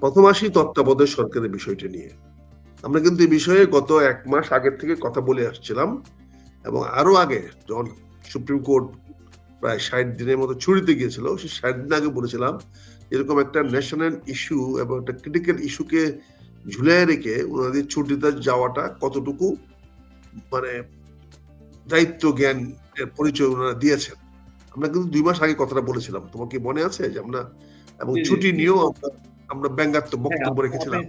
প্রথম আসি তত্ত্বাবধায়ক সরকারের বিষয়টি নিয়ে। আমরা কিন্তু এই বিষয়ে গত এক মাস আগের থেকে কথা বলে আসছিলাম এবং আরও আগে যখন সুপ্রিম কোর্ট প্রায় ষাট দিনের মতো ছুটিতে গিয়েছিল সেই ষাট দিন আগে বলেছিলাম এরকম একটা ন্যাশনাল ইস্যু এবং একটা ক্রিটিক্যাল ইস্যুকে ঝুলিয়ে রেখে ওনাদের ছুটিতে যাওয়াটা কতটুকু মানে দায়িত্ব জ্ঞান এর পরিচয় ওনারা দিয়েছেন। আমরা কিন্তু দুই মাস আগে কথাটা বলেছিলাম। তোমার কি মনে আছে যে আমরা এবং। ছুটি নিয়েও আমরা আমরা ব্যঙ্গাত্মক হ্যাঁ, বক্তব্য রেখেছিলাম।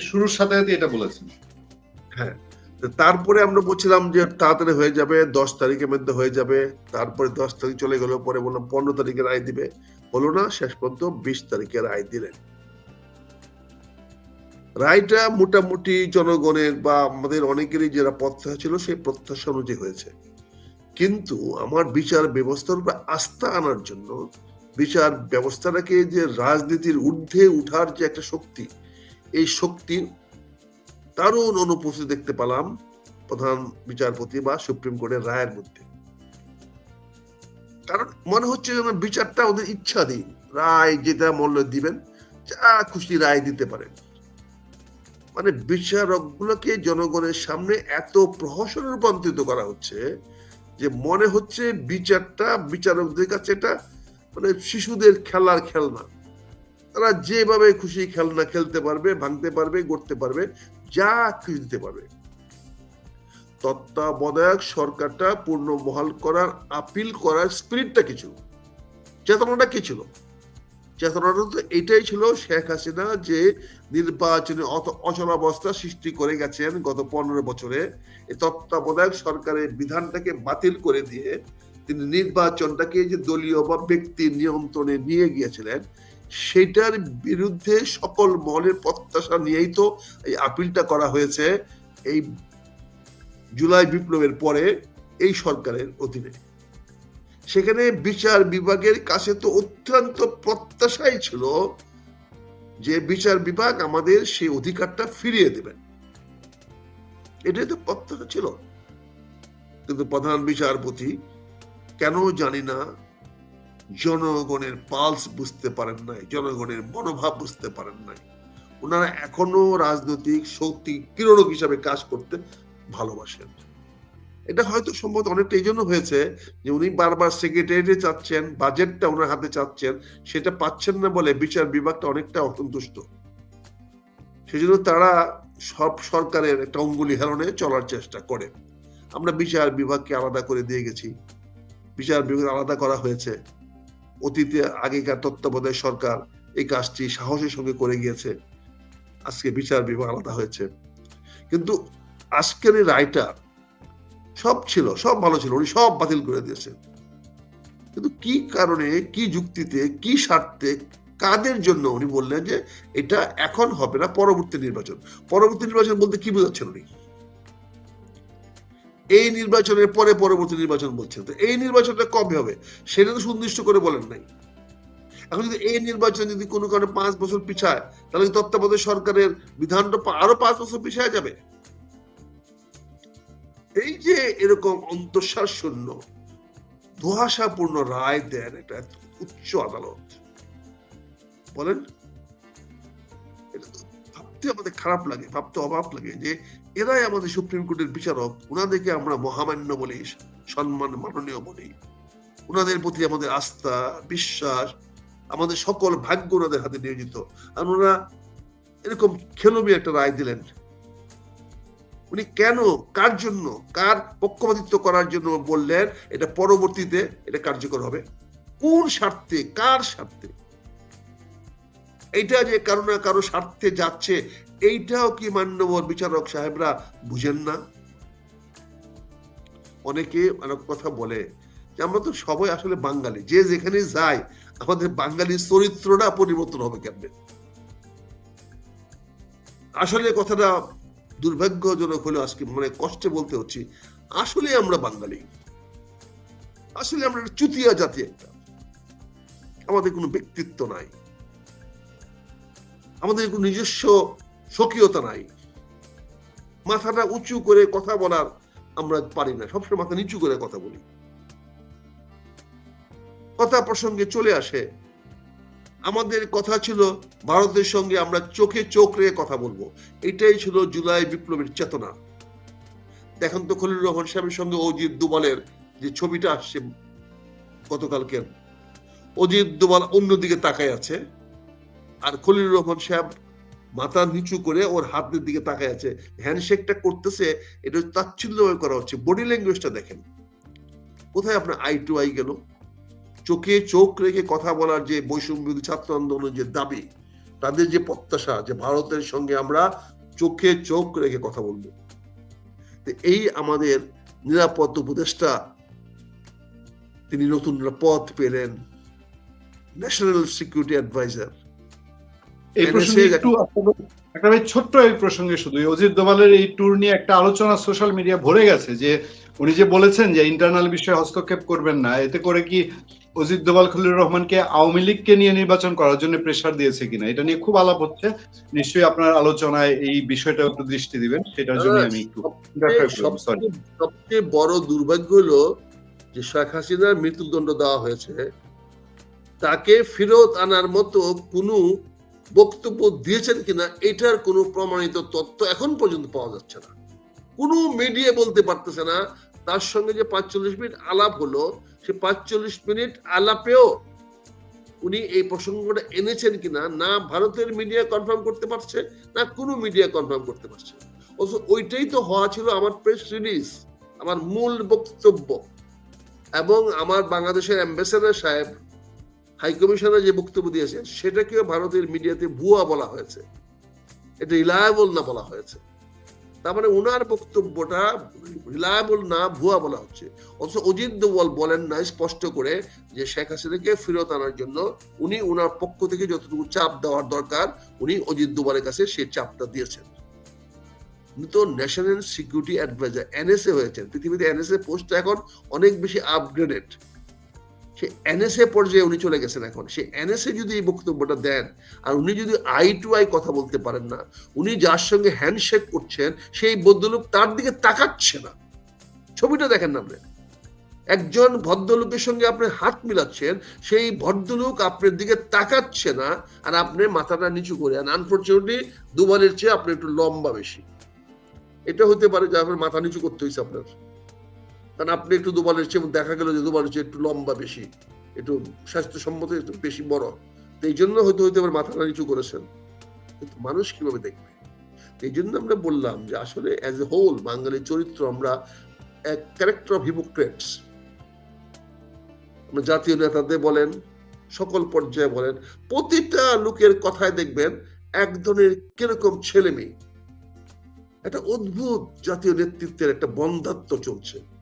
শুরুর সাথে সাথে এটা বলেছেন। তো তারপরে আমরা বলছিলাম যে তাড়াতাড়ি হয়ে যাবে দশ তারিখের মধ্যে হয়ে যাবে তারপরে দশ তারিখ চলে গেল পরে বললাম পনেরো তারিখে রায় দিবে হলো না শেষ পর্যন্ত বিশ তারিখে রায় দিলেন। রায়টা মোটামুটি জনগণের বা আমাদের অনেকেরই যারা প্রত্যাশা ছিল সেই প্রত্যাশা অনুযায়ী হয়েছে। কিন্তু আমার বিচার ব্যবস্থার উপর আস্থা আনার জন্য বিচার ব্যবস্থাটাকে যে রাজনীতির ঊর্ধ্বে উঠার যে একটা শক্তি, এই শক্তির দারুণ অনুপস্থিত দেখতে পেলাম প্রধান বিচারপতি বা সুপ্রিম কোর্টের রায়ের মধ্যে। কারণ মনে হচ্ছে যেন বিচারটা ওদের ইচ্ছাধীন রায় যেটা মূল্য দিবেন, যা খুশি রায় দিতে পারেন। মানে বিচারক গুলোকে জনগণের সামনে এত প্রহসনে রূপান্তরিত করা হচ্ছে যে মনে হচ্ছে বিচারটা, বিচারকদের কাছে এটা মানে শিশুদের খেলার খেলনা। তারা যেভাবে খুশি খেলনা খেলতে পারবে, ভাঙতে পারবে, গড়তে পারবে, যা কিছু দিতে পারবে। তত্ত্বাবধায়ক সরকারটা পূর্ণ বহাল করার, আপিল করার স্পিরিটটা কিছু চেতনাটা কি ছিল? চেতনাটা তো এটাই ছিল শেখ হাসিনা যে নির্বাচনে অচলাবস্থা সৃষ্টি করে গেছেন গত পনেরো বছরে। তত্ত্বাবধায়ক সরকারের বিধানটাকে বাতিল করে দিয়ে তিনি নির্বাচনটাকে যে দলীয় বা ব্যক্তির নিয়ন্ত্রণে নিয়ে গিয়েছিলেন, সেটার বিরুদ্ধে সকল মহলের প্রত্যাশা নিয়েই তো এই আপিলটা করা হয়েছে এই জুলাই বিপ্লবের পরে এই সরকারের অধীনে। সেখানে বিচার বিভাগের কাছে তো অত্যন্ত প্রত্যাশাই ছিল যে বিচার বিভাগ আমাদের সেই অধিকারটা ফিরিয়ে দেবেন এটাই তো প্রত্যাশা ছিল। কিন্তু প্রধান বিচারপতি কেন জানি না, জনগণের পালস বুঝতে পারেন নাই, জনগণের মনোভাব বুঝতে পারেন নাই। ওনারা এখনও রাজনৈতিক শক্তি, কিরণক হিসাবে কাজ করতে ভালোবাসেন। এটা হয়তো সম্ভবত অনেকটা এই জন্য হয়েছে যে উনি বারবার সেক্রেটারিয়েটে চাচ্ছেন বাজেটটা ওনার হাতে চাচ্ছেন, সেটা পাচ্ছেন না বলে বিচার বিভাগটা অনেকটা অসন্তুষ্ট। সেজন্য তারা সব সরকারের একটা অঙ্গুলি হেলনে চলার চেষ্টা করে। আমরা বিচার বিভাগকে আলাদা করে দিয়ে গেছি। বিচার বিভাগ আলাদা করা হয়েছে। অতীতে আগেকার তত্ত্বাবধায়ক সরকার এই কাজটি সাহসের সঙ্গে করে গিয়েছে। আজকে বিচার বিভাগ আলাদা হয়েছে। কিন্তু আজকের এই রায়টা সব ছিল, সব ভালো ছিল, উনি সব বাতিল করে দিয়েছেন। কিন্তু কি কারণে, কি যুক্তিতে, কি স্বার্থে, কাদের জন্য উনি বললেন যে এটা এখন হবে না পরবর্তী নির্বাচন? পরবর্তী নির্বাচন বলতে কি বোঝাচ্ছেন উনি? এই নির্বাচনের পরে পরবর্তী নির্বাচন বলছেন। তো এই নির্বাচনটা কবে হবে? সেটা তো সুনির্দিষ্ট করে বলেন নাই। এখন যদি এই নির্বাচন যদি কোনো কারণে পাঁচ বছর পিছায়, তাহলে তত্ত্বাবধায়ক সরকারের বিধানটা আরও পাঁচ বছর পিছায় যাবে? এই যে এরকম অন্তঃসার শূন্য, ধোয়াশাপূর্ণ রায় দেন এটা উচ্চ আদালত। বলেন? ভাবতে আমাদের খারাপ লাগে, ভাবতে অভাব লাগে যে এরাই আমাদের সুপ্রিম কোর্টের বিচারক। ওনাদেরকে আমরা মহামান্য বলি, সম্মান মাননীয় বলি। ওনাদের প্রতি আমাদের আস্থা, বিশ্বাস, আমাদের সকল ভাগ্য ওনাদের হাতে নিয়োজিত। আর ওনারা এরকম খেলমি একটা রায় দিলেন। উনি কেন, কার জন্য, কার পক্ষপাতিত্ব করার জন্য বললেন, এটা পরবর্তীতে এটা কার্যকর হবে। কোন স্বার্থে, কার স্বার্থে? এইটা যে কারও না কারও স্বার্থে যাচ্ছে, এইটাও কি মান্যবর বিচারক সাহেবরা বুঝেন না? অনেকে অনেক কথা বলে যে আমরা তো সবাই আসলে বাঙালি, যে যেখানে যায়, আমাদের বাঙালির চরিত্রটা পরিবর্তন হবে কেমনে? আসলে কথাটা দুর্ভাগ্যজনক হলে আজকে মানে কষ্টে বলতে হচ্ছে আসলে আমরা বাঙালি। আসলে আমরা চুতিয়া জাতি একটা। আমাদের কোনো ব্যক্তিত্ব নাই। আমাদের কোনো নিজস্ব স্বকীয়তা নাই। মাথাটা উঁচু করে কথা বলার আমরা পারি না, সবসময় মাথা নিচু করে কথা বলি। কথা প্রসঙ্গে চলে আসে, আমাদের কথা ছিল ভারতের সঙ্গে আমরা চোখে চোখ রেখে কথা বলব। এটাই ছিল জুলাই বিপ্লবের চেতনা। দেখেন তো খলিল রহমান সাহেবের সঙ্গে অজিত দুবালের যে ছবিটা আসছে গতকালকের, অজিত দুবাল অন্যদিকে তাকায় আছে। আর খলিল রহমান সাহেব মাথা নিচু করে ওর হাতের দিকে তাকায় আছে। হ্যান্ডশেকটা করতেছে, এটা তাচ্ছিল্য করা হচ্ছে। বডি ল্যাঙ্গুয়েজটা দেখেন। কোথায় আপনার আই টু আই গেল? চোখে চোখ রেখে কথা বলার যে বৈষম্য ছাত্র আন্দোলনের যে দাবি, তাদের যে প্রত্যাশা যে ভারতের সঙ্গে আমরা চোখে চোখ রেখে কথা বলব। এই আমাদের নিরাপদ উপদেষ্টা, তিনি নতুন পদ পেলেন ন্যাশনাল সিকিউরিটি অ্যাডভাইজার এই প্রসঙ্গে একটু আপনাদের- একটা ভাই ছোট্ট এই প্রসঙ্গে শুধু অজিত দোভালের এই ট্যুর নিয়ে একটা আলোচনা সোশ্যাল মিডিয়া ভরে গেছে যে উনি যে বলেছেন যে ইন্টারনাল বিষয়ে হস্তক্ষেপ করবেন না এতে করে কি অজিত দোভাল খলিলুর রহমানকে আওয়ামী লীগকে নিয়ে নির্বাচন করার জন্য প্রেশার দিয়েছে কিনা এটা নিয়ে খুব আলাপ হচ্ছে। নিশ্চয়ই আপনার আলোচনায় এই বিষয়টা একটু দৃষ্টি দিবেন সেটার জন্য আমি একটু সবচেয়ে- সবচেয়ে বড় দুর্ভাগ্য হলো যে শেখ হাসিনার মৃত্যুদণ্ড দেওয়া হয়েছে তাকে ফেরত আনার মতো কোনো বক্তব্য দিয়েছেন কিনা, এটার কোনো প্রমাণিত তথ্য এখন পর্যন্ত পাওয়া যাচ্ছে না। কোনো মিডিয়া বলতে পারতেছে না, তার সঙ্গে যে পাঁচচল্লিশ মিনিট আলাপ হলো, সে পাঁচচল্লিশ মিনিট আলাপেও উনি এই প্রসঙ্গটা এনেছেন কিনা, না ভারতের মিডিয়া কনফার্ম করতে পারছে, না কোনো মিডিয়া কনফার্ম করতে পারছে। অথচ ওইটাই তো হওয়া ছিল আমার প্রেস রিলিজ আমার মূল বক্তব্য। এবং আমার বাংলাদেশের অ্যাম্বাসেডার সাহেব হাই কমিশনার যে বক্তব্য দিয়েছেন, সেটাকেও ভারতের মিডিয়াতে ভুয়া বলা হয়েছে। এটা রিলায়েবল না বলা হয়েছে। তার মানে ওনার বক্তব্যটা রিলায়েবল না, ভুয়া বলা হচ্ছে। অথচ অজিত দোয়াল বলেন না স্পষ্ট করে যে শেখ হাসিনাকে ফেরত আনার জন্য উনি ওনার পক্ষ থেকে যতটুকু চাপ দেওয়ার দরকার, উনি অজিত দোয়ালের কাছে সেই চাপটা দিয়েছেন। তো ন্যাশনাল সিকিউরিটি অ্যাডভাইজার এনএসএ হয়েছেন। পৃথিবীতে এনএসএ পোস্ট এখন অনেক বেশি আপগ্রেডেড সে এনএসএ পর্যায়ে উনি চলে গেছেন এখন। সে এনএসএ যদি এই বক্তব্যটা দেন, আর উনি যদি আই টু আই কথা বলতে পারেন না, উনি যার সঙ্গে হ্যান্ডশেক করছেন, সেই ভদ্রলোক তার দিকে তাকাচ্ছে না। ছবিটা দেখেন না আপনি। একজন ভদ্রলোকের সঙ্গে আপনি হাত মিলাচ্ছেন, সেই ভদ্রলোক আপনার দিকে তাকাচ্ছে না, আর আপনি মাথাটা নিচু করে আর আনফর্চুনেটলি দুবারের চেয়ে আপনি একটু লম্বা বেশি। এটা হতে পারে যে আপনার মাথা নিচু করতে হয়েছে আপনার। কারণ আপনি একটু দুবারের চেয়ে দেখা গেল যে দুবারের চেয়ে একটু লম্বা বেশি, একটু স্বাস্থ্যসম্মত, একটু বেশি বড়। তো এই জন্য হয়তো হয়তো আবার মাথাটা নিচু করেছেন। কিন্তু মানুষ কীভাবে দেখবে? এই জন্য আমরা বললাম যে আসলে অ্যাজ এ হোল বাঙালির চরিত্র আমরা এক ক্যারেক্টার অফ হিপোক্রেটস জাতীয় নেতাদের বলেন, সকল পর্যায়ে বলেন, প্রতিটা লোকের কথায় দেখবেন এক ধরনের কীরকম ছেলে মেয়ে একটা অদ্ভুত জাতীয় নেতৃত্বের একটা বন্ধাত্ম চলছে।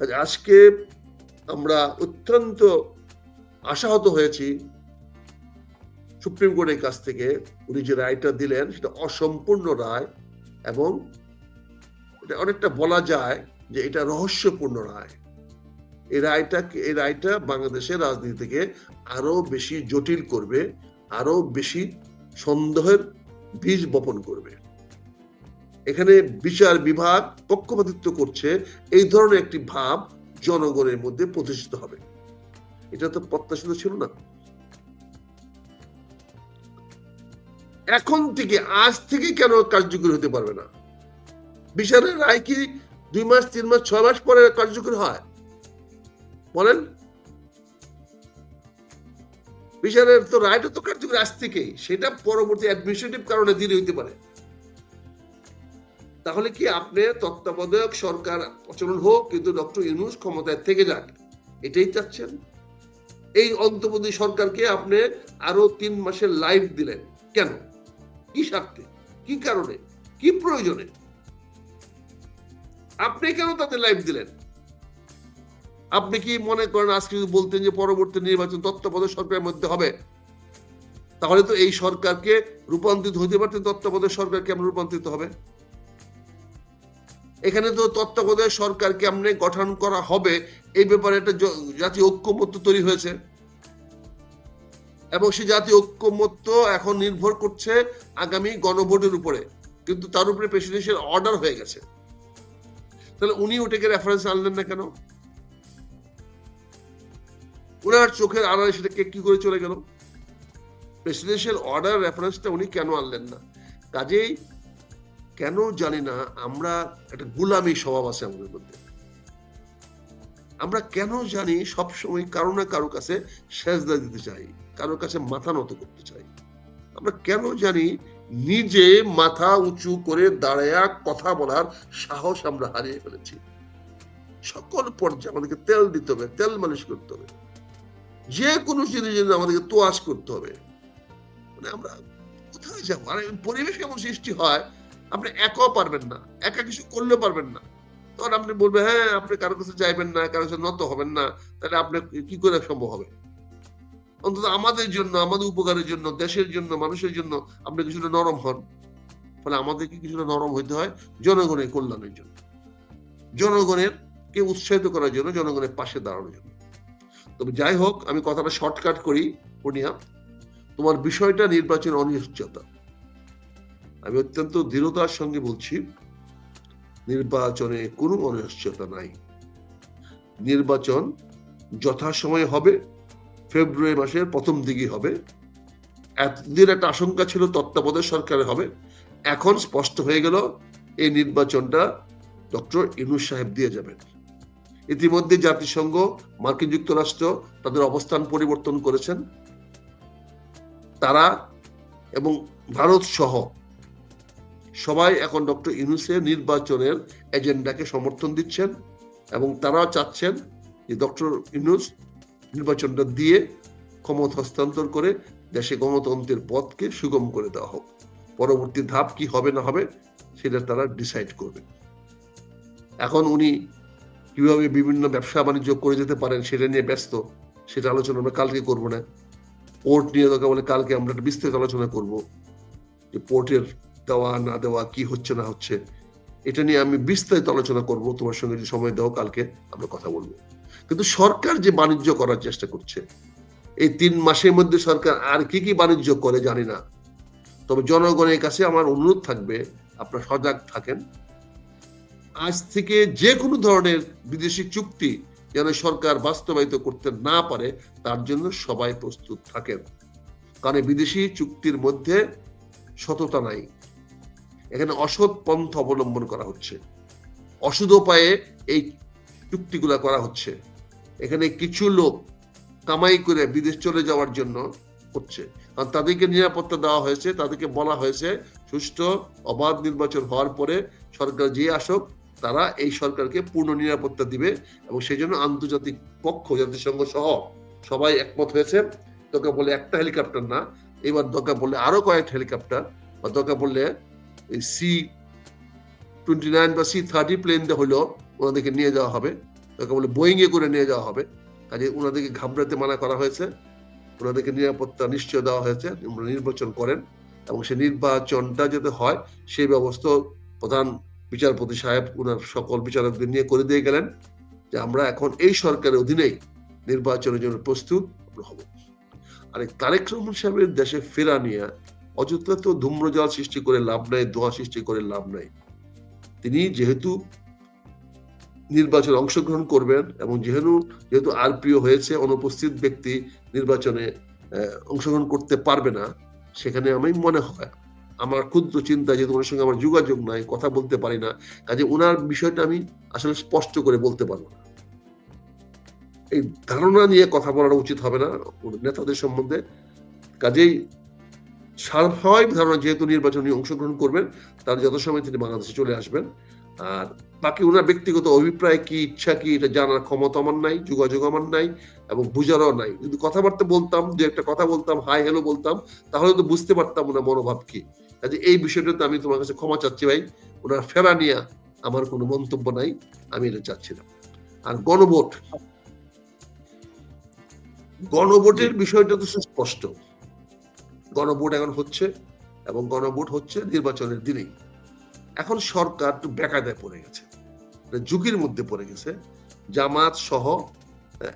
আজকে আমরা অত্যন্ত আশাহত হয়েছি। সুপ্রিম কোর্টের কাছ থেকে উনি যে রায়টা দিলেন, সেটা অসম্পূর্ণ রায় এবং এটা অনেকটা বলা যায় যে এটা রহস্যপূর্ণ রায়। এই রায়টা এই রায়টা বাংলাদেশের রাজনীতিকে আরও বেশি জটিল করবে আরও বেশি সন্দেহের বীজ বপন করবে। এখানে বিচার বিভাগ পক্ষপাতিত্ব করছে, এই ধরনের একটি ভাব জনগণের মধ্যে প্রতিষ্ঠিত হবে। এটা তো প্রত্যাশিত ছিল না। এখন থেকে, আজ থেকে কেন কার্যকরী হতে পারবে না? বিচারের রায় কি দুই মাস, তিন মাস, ছয় মাস পরে কার্যকরী হয়? বলেন। বিচারের তো রায়টা তো কার্যকরী আজ থেকেই। সেটা পরবর্তী অ্যাডমিনিস্ট্রেটিভ কারণে দেরি হইতে পারে। তাহলে কি আপনি তত্ত্বাবধায়ক সরকার প্রচলন হোক, কিন্তু ডক্টর ইউনুস ক্ষমতায় থেকে যাক? এটাই চাচ্ছেন। এই অন্তর্বর্তী সরকারকে আপনি আরও তিন মাসের লাইফ দিলেন। কেন? কি স্বার্থে? কি কারণে? কি প্রয়োজনে? আপনি কেন তাদের লাইফ দিলেন? আপনি কি মনে করেন আজকে যদি বলতেন যে পরবর্তী নির্বাচন তত্ত্বাবধায়ক সরকারের মধ্যে হবে? তাহলে তো এই সরকারকে রূপান্তরিত হতে পারতেন, তত্ত্বাবধায়ক সরকার কেমন রূপান্তরিত হবে। এখানে তো তত্ত্বাবধায়ক সরকার কেমনে গঠন করা হবে, এই ব্যাপারে একটা জাতীয় ঐক্যমত্য তৈরি হয়েছে। এবং সেই জাতীয় ঐক্যমত্য এখন নির্ভর করছে আগামী গণভোটের উপরে, কিন্তু তার উপরে প্রেসিডেন্সিয়াল অর্ডার হয়ে গেছে। তাহলে উনি ওটাকে রেফারেন্স আনলেন না কেন? ওনার চোখের আড়ালে সেটাকে কি করে চলে গেল? প্রেসিডেন্সিয়াল অর্ডার রেফারেন্সটা উনি কেন আনলেন না? কাজেই কেন জানি না, আমরা একটা গুলামি স্বভাব আছে আমাদের মধ্যে। আমরা কেন জানি সবসময় কারও না কারও কাছে সেজদা দিতে চাই কারোর কাছে মাথা নত করতে চাই। আমরা কেন জানি নিজে মাথা উঁচু করে দাঁড়ায়া কথা বলার সাহস আমরা হারিয়ে ফেলেছি। সকল পর্যায়ে আমাদেরকে তেল দিতে হবে, তেল মালিশ করতে হবে। যে কোনো জিনিস আমাদেরকে তোয়াজ করতে হবে। মানে আমরা কোথায় যাব? আর, পরিবেশ এমন সৃষ্টি হয় আপনি একাও পারবেন না, একা কিছু করলেও পারবেন না। তখন আপনি বলবেন হ্যাঁ আপনি কারও কাছে যাইবেন না, কারও কাছে নত হবেন না, তাহলে আপনি কি করে সম্ভব হবে? অন্তত আমাদের জন্য, আমাদের উপকারের জন্য, দেশের জন্য, মানুষের জন্য আপনি কিছুটা নরম হন। ফলে আমাদেরকে কিছুটা নরম হইতে হয় জনগণের কল্যাণের জন্য। জনগণের কে উৎসাহিত করার জন্য, জনগণের পাশে দাঁড়ানোর জন্য। তবে যাই হোক, আমি কথাটা শর্টকাট করি, পূর্ণিয়া। তোমার বিষয়টা নির্বাচন অনিশ্চয়তা। আমি অত্যন্ত দৃঢ়তার সঙ্গে বলছি, নির্বাচনে কোনো অনিশ্চয়তা নাই। নির্বাচন যথাসময়ে হবে, ফেব্রুয়ারি মাসের প্রথম দিকে হবে। এতদিন একটা আশঙ্কা ছিল তত্ত্বাবধায়ক সরকারে হবে। এখন স্পষ্ট হয়ে গেল, এই নির্বাচনটা ডক্টর ইনুস সাহেব দিয়ে যাবেন। ইতিমধ্যে জাতিসংঘ, মার্কিন যুক্তরাষ্ট্র তাদের অবস্থান পরিবর্তন করেছেন। তারা এবং ভারত সহ সবাই এখন ডক্টর ইনুসের নির্বাচনের এজেন্ডাকে সমর্থন দিচ্ছেন এবং তারাও চাচ্ছেন যে ডক্টর ইউনুস নির্বাচনটা দিয়ে ক্ষমতা হস্তান্তর করে দেশে গণতন্ত্রের পথকে সুগম করে দেওয়া হোক। পরবর্তী ধাপ কি হবে না হবে সেটা তারা ডিসাইড করবে। এখন উনি কীভাবে বিভিন্ন ব্যবসা বাণিজ্য করে যেতে পারেন সেটা নিয়ে ব্যস্ত, সেটা আলোচনা আমরা কালকে করব না। পোর্ট নিয়ে দরকার বলে কালকে আমরা একটা বিস্তারিত আলোচনা করব যে পোর্টের দেওয়া না দেওয়া, কি হচ্ছে না হচ্ছে, এটা নিয়ে আমি বিস্তারিত আলোচনা করব। তোমার সঙ্গে যে সময় দাও, কালকে আমরা কথা বলব। কিন্তু সরকার যে বাণিজ্য করার চেষ্টা করছে, এই তিন মাসের মধ্যে সরকার আর কি কি বাণিজ্য করে জানি না। তবে জনগণের কাছে আমার অনুরোধ থাকবে, আপনারা সজাগ থাকেন। আজ থেকে যে কোনো ধরনের বিদেশি চুক্তি যেন সরকার বাস্তবায়িত করতে না পারে, তার জন্য সবাই প্রস্তুত থাকেন। কারণ বিদেশি চুক্তির মধ্যে সততা নাই। এখানে অসৎ পন্থ অবলম্বন করা হচ্ছে। অসুধ উপায়ে এই চুক্তিগুলা করা হচ্ছে। এখানে কিছু লোক কামাই করে বিদেশ চলে যাওয়ার জন্য হচ্ছে কারণ তাদেরকে নিরাপত্তা দেওয়া হয়েছে, তাদেরকে বলা হয়েছে, সুষ্ঠু অবাধ নির্বাচন হওয়ার পরে সরকার যে আসুক, তারা এই সরকারকে পূর্ণ নিরাপত্তা দিবে এবং সেই জন্য আন্তর্জাতিক পক্ষ, জাতিসংঘ সহ সবাই একমত হয়েছে। তোকে বলে একটা হেলিকপ্টার না, এবার দরকার বললে আরও কয়েকটা হেলিকপ্টার, বা দরকার বললে সি টোয়েন্টি নাইন বা সি থার্টি প্লেন হলো ওনাদেরকে নিয়ে যাওয়া হবে। দরকার বলে বোয়িং এ করে নিয়ে যাওয়া হবে। কাজে ওনাদেরকে ঘাবড়াতে মানা করা হয়েছে। ওনাদেরকে নিরাপত্তা নিশ্চয় দেওয়া হয়েছে। নির্বাচন করেন এবং সেই নির্বাচনটা যাতে হয় সেই ব্যবস্থা প্রধান বিচারপতি সাহেব ওনার সকল বিচারকদের নিয়ে করে দিয়ে গেলেন যে আমরা এখন এই সরকারের অধীনেই নির্বাচনের জন্য প্রস্তুত হব। আর তারেক রহমান সাহেবের দেশে ফেরা নিয়ে অযথা তো ধূম্রজাল সৃষ্টি করে লাভ নাই দোয়া সৃষ্টি করে লাভ নাই। তিনি যেহেতু নির্বাচনে অংশগ্রহণ করবেন এবং যেহেতু যেহেতু আর প্রিয় হয়েছে, অনুপস্থিত ব্যক্তি নির্বাচনে অংশগ্রহণ করতে পারবে না, সেখানে আমি মনে হয়, আমার ক্ষুদ্র চিন্তা যেহেতু ওনার সঙ্গে আমার যোগাযোগ নাই, কথা বলতে পারি না, কাজে ওনার বিষয়টা আমি আসলে স্পষ্ট করে বলতে পারব না। এই ধারণা নিয়ে কথা বলাটা উচিত হবে না নেতাদের সম্বন্ধে। কাজেই স্বাভাবিক ধারণা যেহেতু নির্বাচনে অংশগ্রহণ করবেন তার যত সময় তিনি বাংলাদেশে চলে আসবেন। আর বাকি ওনার ব্যক্তিগত অভিপ্রায় কি ইচ্ছা কি এটা জানার ক্ষমতা আমার নাই যোগাযোগ আমার নাই এবং বুঝারও নাই। যদি কথাবার্তা বলতাম যে একটা কথা বলতাম হাই হ্যালো বলতাম তাহলে তো বুঝতে পারতাম ওনার মনোভাব কি। কাজে এই বিষয়টাতে আমি তোমার কাছে ক্ষমা চাচ্ছি ভাই ওনার ফেরা নিয়ে আমার কোনো মন্তব্য নাই আমি এটা চাচ্ছি না। আর গণভোট গণভোটের বিষয়টা তো সুস্পষ্ট গণভোট এখন হচ্ছে এবং গণভোট হচ্ছে নির্বাচনের দিনেই। এখন সরকার একটু বেকায়দায় পড়ে গেছে। ঝুঁকির মধ্যে পড়ে গেছে। জামাত সহ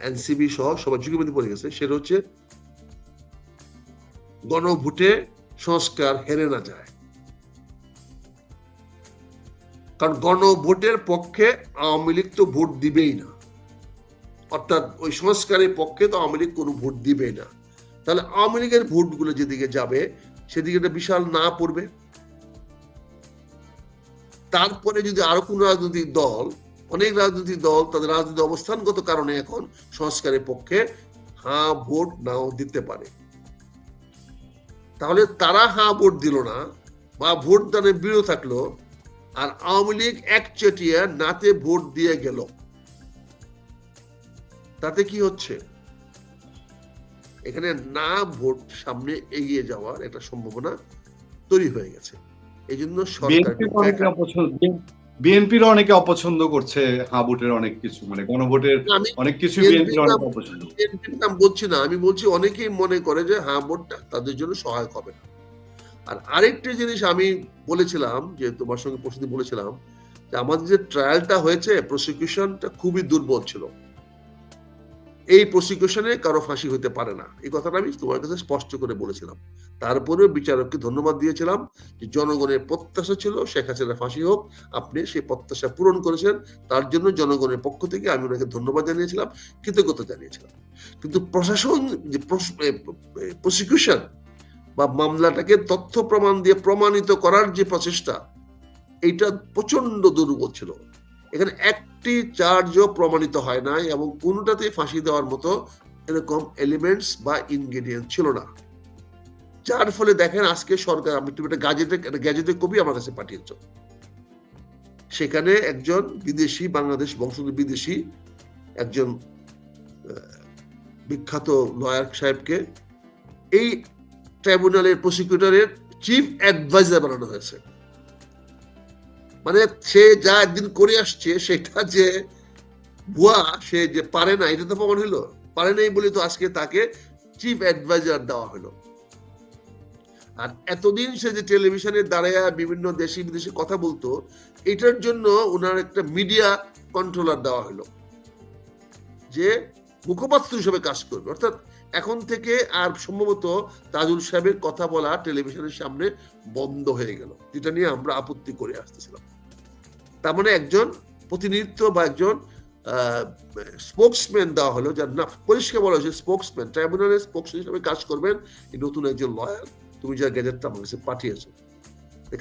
এনসিবি সহ সবার ঝুঁকির মধ্যে পড়ে গেছে। সেটা হচ্ছে গণভোটে সংস্কার হেরে না যায়। কারণ গণভোটের পক্ষে আওয়ামী লীগ তো ভোট দিবেই না। অর্থাৎ ওই সংস্কারের পক্ষে তো আওয়ামী লীগ কোনো ভোট দিবে না। তাহলে আওয়ামী লীগের ভোটগুলো যেদিকে যাবে, সেদিকে একটা বিশাল না পড়বে? তারপরে যদি আরও কোন রাজনৈতিক দল, অনেক রাজনৈতিক দল তাদের রাজনৈতিক অবস্থানগত কারণে এখন সংস্কারের পক্ষে হ্যাঁ ভোট নাও দিতে পারে। তাহলে তারা হ্যাঁ ভোট দিল না বা ভোট দানের বিরত থাকল আর আওয়ামী লীগ একচেটিয়া নাতে ভোট দিয়ে গেল। তাতে কি হচ্ছে? এখানে না ভোট সামনে এগিয়ে যাওয়ার একটা সম্ভাবনা তৈরি হয়ে গেছে। এই জন্য বিএনপির অনেকে অপছন্দ করছে হাবুটের অনেক কিছু মানে গণভোটের অনেক কিছু বিএনপির অনেক নাম- অপছন্দ। নাম বলছি না আমি বলছি অনেকেই মনে করে যে হ্যাঁ ভোটটা তাদের জন্য সহায়ক হবে না। আর আরেকটি জিনিস আমি বলেছিলাম যে তোমার সঙ্গে প্রশ্ন বলেছিলাম যে আমাদের যে ট্রায়ালটা হয়েছে প্রসিকিউশনটা খুবই দুর্বল ছিল। এই প্রসিকিউশনে কারও ফাঁসি হতে পারে না। এই কথাটা আমি তোমার কাছে স্পষ্ট করে বলেছিলাম। তারপরেও বিচারককে ধন্যবাদ দিয়েছিলাম যে জনগণের প্রত্যাশা ছিল শেখ হাসিনা ফাঁসি হোক, আপনি সেই প্রত্যাশা পূরণ করেছেন। তার জন্য জনগণের পক্ষ থেকে আমি ওনাকে ধন্যবাদ জানিয়েছিলাম, কৃতজ্ঞতা জানিয়েছিলাম। কিন্তু প্রশাসন যে প্রসিকিউশন বা মামলাটাকে তথ্য প্রমাণ দিয়ে প্রমাণিত করার যে প্রচেষ্টা, এইটা প্রচণ্ড দুর্বল ছিল। এখানে একটি চার্জও প্রমাণিত হয় নাই এবং কোনোটাতে ফাঁসি দেওয়ার মতো এরকম এলিমেন্টস বা ইনগ্রেডিয়েন্ট ছিল না। যার ফলে দেখেন আজকে সরকার আমি তুমি একটা গাজেটে একটা গ্যাজেটের কপি আমার কাছে পাঠিয়েছ। সেখানে একজন বিদেশি, বাংলাদেশ বংশোদ্ভূত বিদেশি একজন বিখ্যাত লয়ার সাহেবকে এই ট্রাইব্যুনালের প্রসিকিউটরের চিফ অ্যাডভাইজার বানানো হয়েছে। মানে সে যা একদিন করে আসছে সেটা যে ভুয়া, সে যে পারে না, এটা তো প্রমাণ হইল পারে নাই বলে তো আজকে তাকে চিফ অ্যাডভাইজার দেওয়া হলো। আর এতদিন সে যে টেলিভিশনের দাঁড়ায় বিভিন্ন দেশি বিদেশি কথা বলতো, এটার জন্য ওনার একটা মিডিয়া কন্ট্রোলার দেওয়া হলো। যে মুখপাত্র হিসেবে কাজ করবে। অর্থাৎ এখন থেকে আর সম্ভবত তাজুল সাহেবের কথা বলা টেলিভিশনের সামনে বন্ধ হয়ে গেল। যেটা নিয়ে আমরা আপত্তি করে আসতেছিলাম। তার মানে একজন প্রতিনিধিত্ব বা একজন স্পোক্সম্যান দেওয়া হলো যার না পরিষ্কার বলা হয়েছে স্পোক্সম্যান ট্রাইব্যুনালের স্পোক্স হিসেবে কাজ করবেন এই নতুন একজন লয়ার তুমি যা গ্যাজেটটা আমার কাছে পাঠিয়েছো।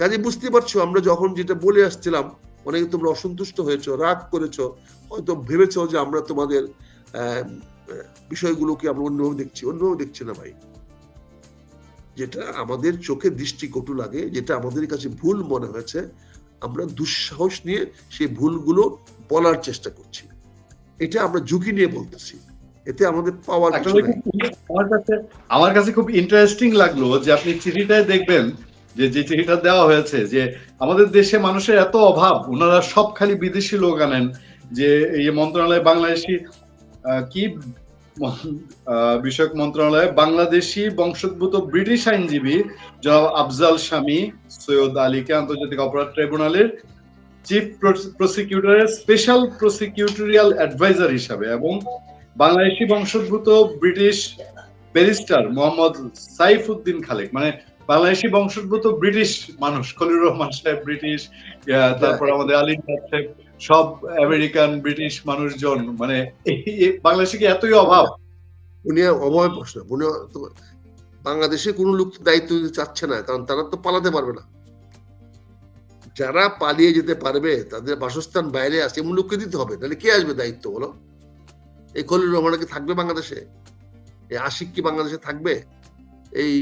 কাজে বুঝতে পারছ, আমরা যখন যেটা বলে আসছিলাম, অনেকে তোমরা অসন্তুষ্ট হয়েছো, রাগ করেছ, হয়তো ভেবেছো যে আমরা তোমাদের বিষয়গুলোকে আমরা অন্যভাবে দেখছি অন্যভাবে দেখছি না ভাই। যেটা আমাদের চোখে দৃষ্টিকটু লাগে যেটা আমাদের কাছে ভুল মনে হয়েছে আমরা দুঃসাহস নিয়ে সেই ভুলগুলো বলার চেষ্টা করছি। এটা আমরা ঝুঁকি নিয়ে বলতেছি। এতে আমাদের পাওয়ার আমার কাছে আমার কাছে খুব ইন্টারেস্টিং লাগল যে আপনি চিঠিটায় দেখবেন যে যে চিঠিটা দেওয়া হয়েছে যে আমাদের দেশে মানুষের এত অভাব ওনারা সব খালি বিদেশি লোক আনেন যে এই মন্ত্রণালয় বাংলাদেশি কি? বিষয়ক মন্ত্রণালয়ে, বাংলাদেশি বংশোদ্ভূত ব্রিটিশ আইনজীবী জনাব আফজাল স্বামী সৈয়দ আলীকে আন্তর্জাতিক অপরাধ ট্রাইব্যুনালের চিফ প্রসিকিউটরের স্পেশাল প্রসিকিউটোরিয়াল অ্যাডভাইজার হিসাবে এবং বাংলাদেশি বংশোদ্ভূত ব্রিটিশ ব্যারিস্টার মোহাম্মদ সাইফ উদ্দিন খালেক মানে বাংলাদেশি বংশোদ্ভূত ব্রিটিশ মানুষ খলিউর রহমান সাহেব ব্রিটিশ তারপর আমাদের আলী সাহেব। সব আমেরিকান, ব্রিটিশ মানুষজন মানে বাংলাদেশে কি এতই অভাব? উনি অভয় প্রশ্ন। উনি বাংলাদেশে কোনো লোক দায়িত্ব দিতে চাচ্ছে না, কারণ তারা তো পালাতে পারবে না। যারা পালিয়ে যেতে পারবে, তাদের বাসস্থান বাইরে আছে, এমন লোককে দিতে হবে। তাহলে কে আসবে দায়িত্ব, বলো? এই খলিল রহমান কি থাকবে বাংলাদেশে? এই আশিক কি বাংলাদেশে থাকবে? এই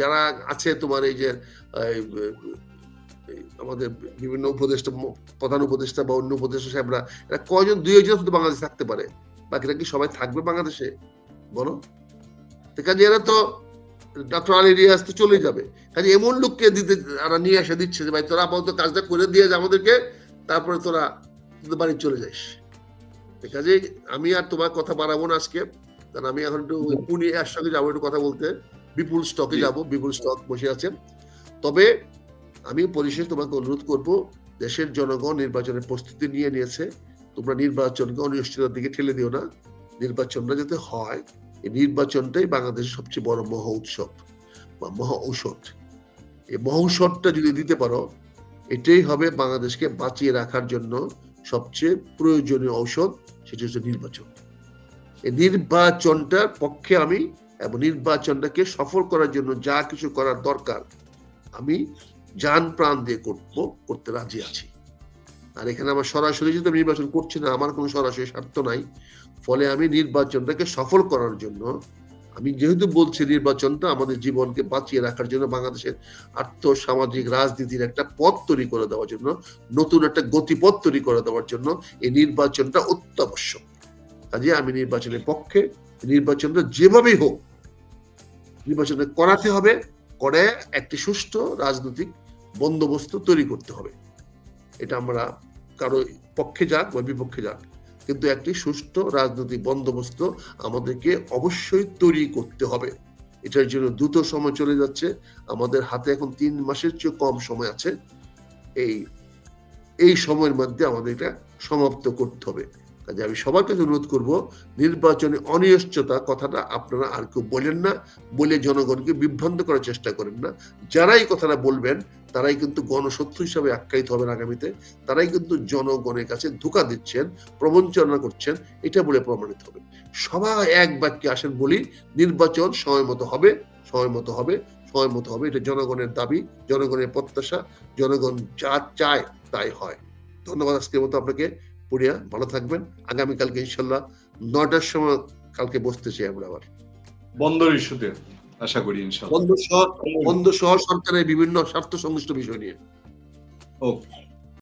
যারা আছে তোমার এই যে আমাদের বিভিন্ন উপদেষ্টা প্রধান উপদেষ্টা বা অন্য উপদেষ্টা সাহেবরা এরা কয়জন দুই একজন শুধু বাংলাদেশে থাকতে পারে? বাকিরা কি সবাই থাকবে বাংলাদেশে? বলো। কাজে এরা তো ডক্টর আলী রিয়াজ তো চলে যাবে। কাজে এমন লোককে দিতে এরা নিয়ে এসে দিচ্ছে যে ভাই তোরা আপাতত কাজটা করে দিয়ে যা আমাদেরকে তারপরে তোরা তোদের বাড়ি চলে যাস। তো কাজে আমি আর তোমার কথা বাড়াবো না আজকে। কারণ আমি এখন একটু পুনে এর সঙ্গে যাব একটু কথা বলতে। বিপুল স্টকে। যাব বিপুল স্টক বসে আছে তবে আমি পরিশেষ তোমাকে অনুরোধ করব, দেশের জনগণ নির্বাচনের প্রস্তুতি নিয়ে নিয়েছে, তোমরা নির্বাচনকে অনিশ্চয়তার দিকে ঠেলে দিও না। নির্বাচনটা যাতে হয়, এই নির্বাচনটাই বাংলাদেশের সবচেয়ে বড় মহা উৎসব বা মহা ঔষধ। এই মহা ঔষধটা যদি দিতে পারো, এটাই হবে বাংলাদেশকে বাঁচিয়ে রাখার জন্য সবচেয়ে প্রয়োজনীয় ঔষধ, সেটা হচ্ছে নির্বাচন। এই নির্বাচনটার পক্ষে আমি এবং নির্বাচনটাকে সফল করার জন্য যা কিছু করার দরকার, আমি যান প্রাণ দিয়ে করব, করতে রাজি আছি। আর এখানে আমার সরাসরি যদি নির্বাচন করছি না, আমার কোনো সরাসরি স্বার্থ নাই। ফলে আমি নির্বাচনটাকে সফল করার জন্য, আমি যেহেতু বলছি নির্বাচনটা আমাদের জীবনকে বাঁচিয়ে রাখার জন্য বাংলাদেশের আর্থ সামাজিক রাজনীতির একটা পথ তৈরি করে দেওয়ার জন্য, নতুন একটা গতিপথ তৈরি করে দেওয়ার জন্য এই নির্বাচনটা অত্যাবশ্যক। কাজে আমি নির্বাচনের পক্ষে, নির্বাচনটা যেভাবেই হোক, নির্বাচনটা করাতে হবে, করে একটি সুষ্ঠু রাজনৈতিক বন্দোবস্ত তৈরি করতে হবে। এটা আমরা কারও পক্ষে যাক বা বিপক্ষে যাক, কিন্তু একটি সুষ্ঠু রাজনৈতিক বন্দোবস্ত আমাদেরকে অবশ্যই তৈরি করতে হবে। এটার জন্য দ্রুত সময় চলে যাচ্ছে। আমাদের হাতে এখন তিন মাসের চেয়ে কম সময় আছে। এই এই সময়ের মধ্যে আমাদের এটা সমাপ্ত করতে হবে। কাজে আমি সবার কাছে অনুরোধ করব, নির্বাচনে অনিশ্চয়তা কথাটা আপনারা আর কেউ বলেন না, বলে জনগণকে বিভ্রান্ত করার চেষ্টা করেন না। যারাই কথাটা বলবেন তারাই কিন্তু গণশত্রু হিসাবে আখ্যায়িত হবেন আগামীতে। তারাই কিন্তু জনগণের কাছে ধোকা দিচ্ছেন, প্রবঞ্চনা করছেন, এটা বলে প্রমাণিত হবে। সবাই এক বাক্যে আসেন বলি, নির্বাচন সময় মতো হবে, সময় মতো হবে, সময় মতো হবে। এটা জনগণের দাবি, জনগণের প্রত্যাশা, জনগণ যা চায় তাই হয়। ধন্যবাদ আজকের মতো আপনাকে। পুরিয়া ভালো থাকবেন। আগামীকালকে ইনশাল্লাহ নয়টার সময় কালকে বসতে চাই আমরা আবার। বন্দর ইস্যুতে। আশা করি ইনশাআল্লাহ। বন্ধ সহ বন্ধ সহ সরকারের বিভিন্ন স্বার্থ সংশ্লিষ্ট বিষয় নিয়ে। ওকে